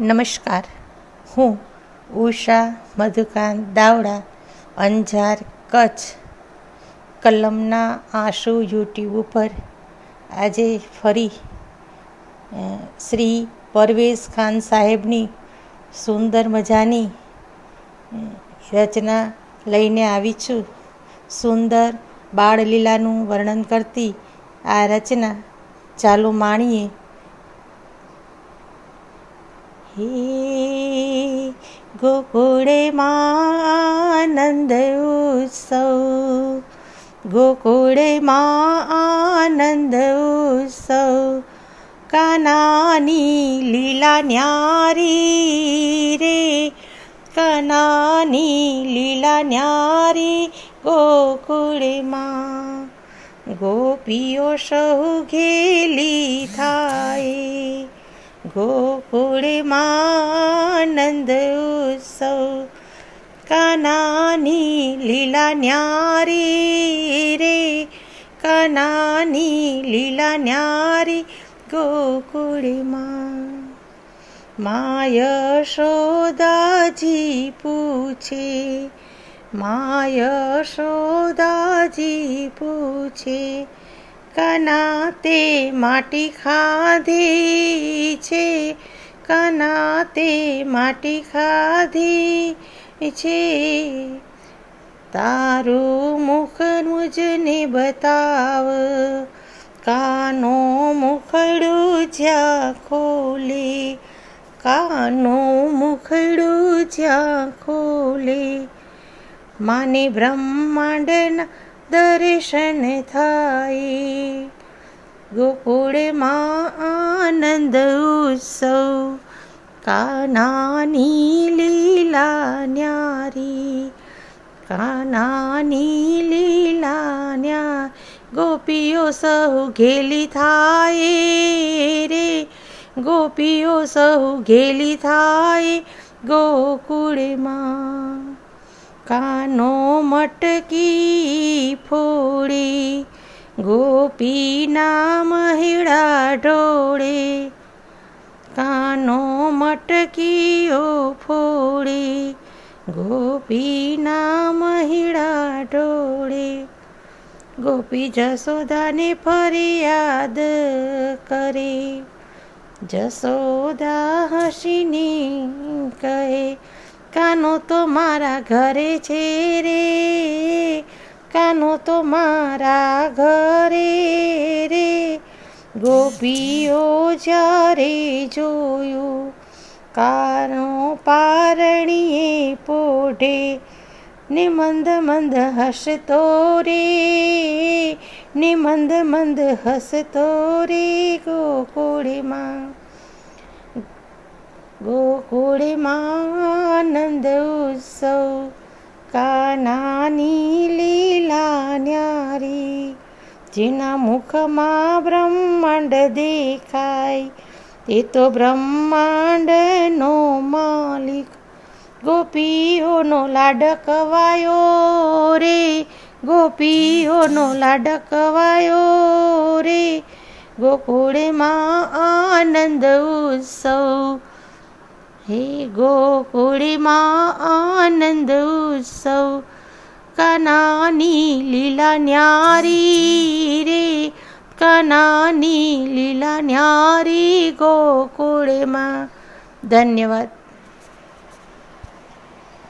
નમસ્કાર. હું ઉષા મધુકાંત દાવડા, અંજાર કચ્છ, કલમના આંસુ યુટ્યુબ ઉપર આજે ફરી શ્રી પરવેઝ ખાન સાહેબની સુંદર મજાની રચના લઈને આવી છું. સુંદર બાળલીલાનું વર્ણન કરતી આ રચના ચાલો માણીએ. હે ગોકુળેમાં આનંદ ઉત્સવ. ગોકુળેમાં આનંદ ઉત્સવ. કનાની લીલા ન્યારી રે. કનાની લીલા ન્યારી ગોકુળમાં ગોપીઓ સહુ ઘેલી થાય. ગોકુળમાં આનંદ ઉત્સવ કાનાની લીલા ન્યારી રે કાનાની લીલા ન્યારી ગોકુળમાં માય શોદાજી પૂછે કના તે માટી ખાધી છે. કના તે માટી ખાધી છે. તારું મુખ મુજને બતાવ. કાનો મુખડું જ્યાં ખોલે. કાનો મુખડું જ્યાં ખોલે. માને બ્રહ્માંડના દર્શન થાય ગોકુળમાં આનંદ ઉત્સવ કાનાની લીલા ન્યારી કાનાની લીલા ન્યા ગોપીઓ સહુ ઘેલી થાય રે ગોપીઓ સહુ ઘેલી થાય ગોકુળમાં કાનો મટકી ફોડી ગોપીના મહિડા ઢોળે. કાનો મટકીઓ ફોડી ગોપીના મહિડા ઢોળે. ગોપી જસોદાને ફરિયાદ કરે જસોદા હસીને કહે કાનો તો મારા ઘરે છે રે. કાનો તો મારા ઘરે રે. ગોપીઓ જ્યારે જોયું કાનો પારણીએ પોઢે ને મંદ મંદ હસતો રે. ને મંદ મંદ હસતો રે ગોકુળમાં. ગોકુળમાં આનંદ ઉત્સવ કાનાની લીલા ન્યારી જેના મુખમાં બ્રહ્માંડ દેખાય તે તો બ્રહ્માંડનો માલિક ગોપીઓનો લાડકવાયો રે ગોપીઓનો લાડકવાયો રે ગોકુળમાં આનંદ ઉત્સવ હે ગોકુળમાં આનંદ ઉત્સવ કનાની લીલા ન્યારી રે કનાની લીલા ન્યારી ગોકુળમાં. ધન્યવાદ.